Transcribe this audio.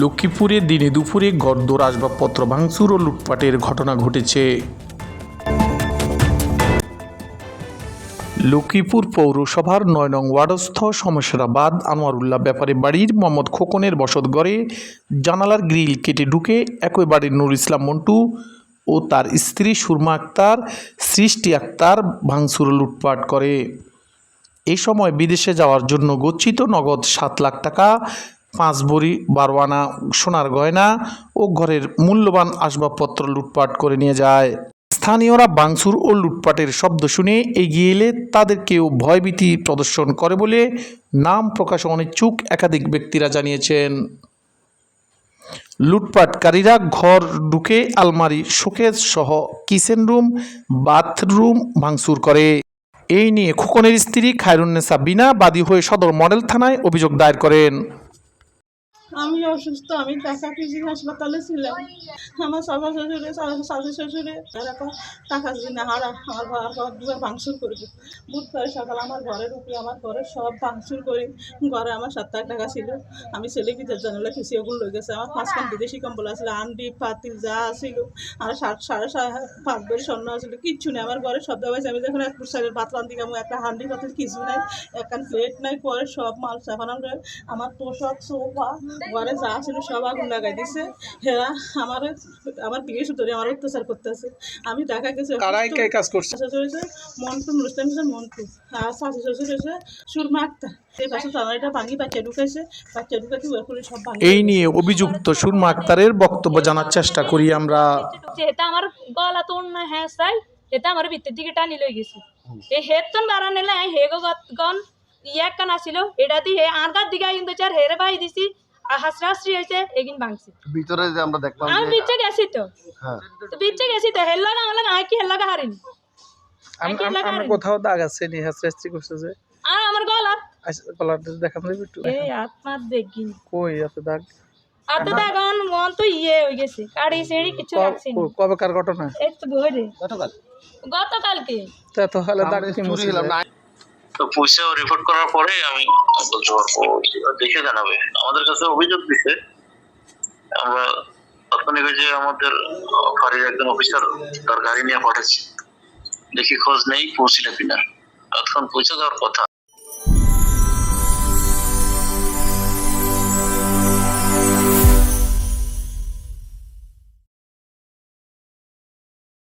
লক্ষ্মীপুরে দিনে দুপুরে গড়দোর আসবাবপত্র ভাঙচুর ও লুটপাটের ঘটনা ঘটেছে। লক্ষ্মীপুর পৌরসভার নয় নং ওয়ার্ডস্থ সমস্যাবাদ আনোয়ারুল্লাহ ব্যাপারে বাড়ির মোহাম্মদ খোকনের বসতঘরে জানালার গ্রিল কেটে ঢুকে একই বাড়ির নুর ইসলাম মন্টু ও তার স্ত্রী সুরমা আক্তার, সৃষ্টি আক্তার ভাঙচুর লুটপাট করে। এ সময় বিদেশে যাওয়ার জন্য গচ্ছিত নগদ সাত লাখ টাকা পাঁচ ভরি বারো আনা সোনার গয়না ও ঘরের মূল্যবান আসবাবপত্র লুটপাট করে নিয়ে যায়। স্থানীয়রা বাংসুর ও লুটপাটের শব্দ শুনে এগিয়ে এলে তাদেরকেও ভয়ভীতি প্রদর্শন করে বলে নাম প্রকাশ অনিচ্ছুক একাধিক ব্যক্তিরা জানিয়েছেন। লুটপাটকারীরা ঘর ঢুকে আলমারি, শোকেস সহ কিচেন রুম, বাথরুম ভাঙচুর করে। এই নিয়ে খোকনের স্ত্রী খায়রুন্নেসা বিনা বাদী হয়ে সদর মডেল থানায় অভিযোগ দায়ের করেন। আমি অসুস্থ, আমি টাকা পিজি হাসপাতালে ছিলাম? আমার সবার শ্বশুরে শাশু শ্বশুরে টাকা যদি না, হারা, আমার ঘর ঘর দুয়ার ভাঙচুর করবে। বুধবার সকাল আমার ঘরের উপরে, আমার ঘরের সব ভাঙচুর করি, ঘরে আমার সাত লাখ টাকা ছিল। আমি ছেলে বিদেশ জানালে খুশি ওগুলো লয়ে গেছে। আমার পাঁচখান বিদেশি কম্বল আসলে আন্ডি পাতিল যা ছিল, আর ষাট সাড়ে পাঁচ বের স্বর্ণ আসলে কিচ্ছু নেই। আমার ঘরে সব দেওয়া আমি যখন এক সাইডের রান্ধি আমি একটা হান্ডি পাতিল, কিছু নাই একখান প্লেট নাই, পরে সব মাল করে আমার তোষক, সোফা ঘরে যা ছিল সব আগুন লাগাই দিছে। হেরা আমার আমার বিয়ে ধরে আমার অত্যাচার করতেছে। আমি দেখা গেছে কারাই কে কাজ করছে? হয়েছে মন্টু মুসলিম হোসেন মন্টু। আর শাশু শ্বশুর হয়েছে সুরমা আক্তার। এই পাশে জানালাটা ভাঙি বাচ্চা ঢুকাইছে বাচ্চা ঢুকাতে ওর করে সব ভাঙি। এই নিয়ে অভিযুক্ত সুরমা আক্তারের বক্তব্য জানার চেষ্টা করি আমরা। এটা আমার গলা তোর না হ্যাঁ চাই এটা আমার ভিতর দিকে টানি লই গেছে। এই হেড তো মারা নিলে হে গো গন ইয়ে কান আসিল এটা দি হে আর গার দিকে কিন্তু চার হেরে বাই দিছি আর হাসরা হাসরি হয়েছে এগিন ভাঙছি। ভিতরে যে আমরা দেখলাম আমি যে গেছি তো। হ্যাঁ। তো গেছি তো হেল লাগা আমার লাগা কি হেল হারিনি আয় কি হেল লাগা হারিনি? কোথাও দাগ আছে নি হাসরাস্তি করছে যে। আর আমার গলা কলারটা দেখাম দেবে একটু। এই আত্মার দেখিনি কই আছে দাগ? আর তো দেখুন মন তো ইয়ে হয়ে গেছে। কাড়ি সেড়ি কিছু রাখছি ঘটনা? এই তো ভোরে গতকাল। গতকালকে। তা তো হলে দাগ কি? না তো পয়সা রিপোর্ট করার পরে আমি বলতে পারব দেখে জানাবে। আমাদের কাছে অভিযোগ দিছে, আমরা তাৎক্ষণিক যে আমাদের বাড়ির একজন অফিসার তার গাড়ি নিয়ে পাঠাচ্ছি। দেখি খোঁজ নেই, পৌঁছিলে কিনা। তখন পৌঁছে দেওয়ার কথা।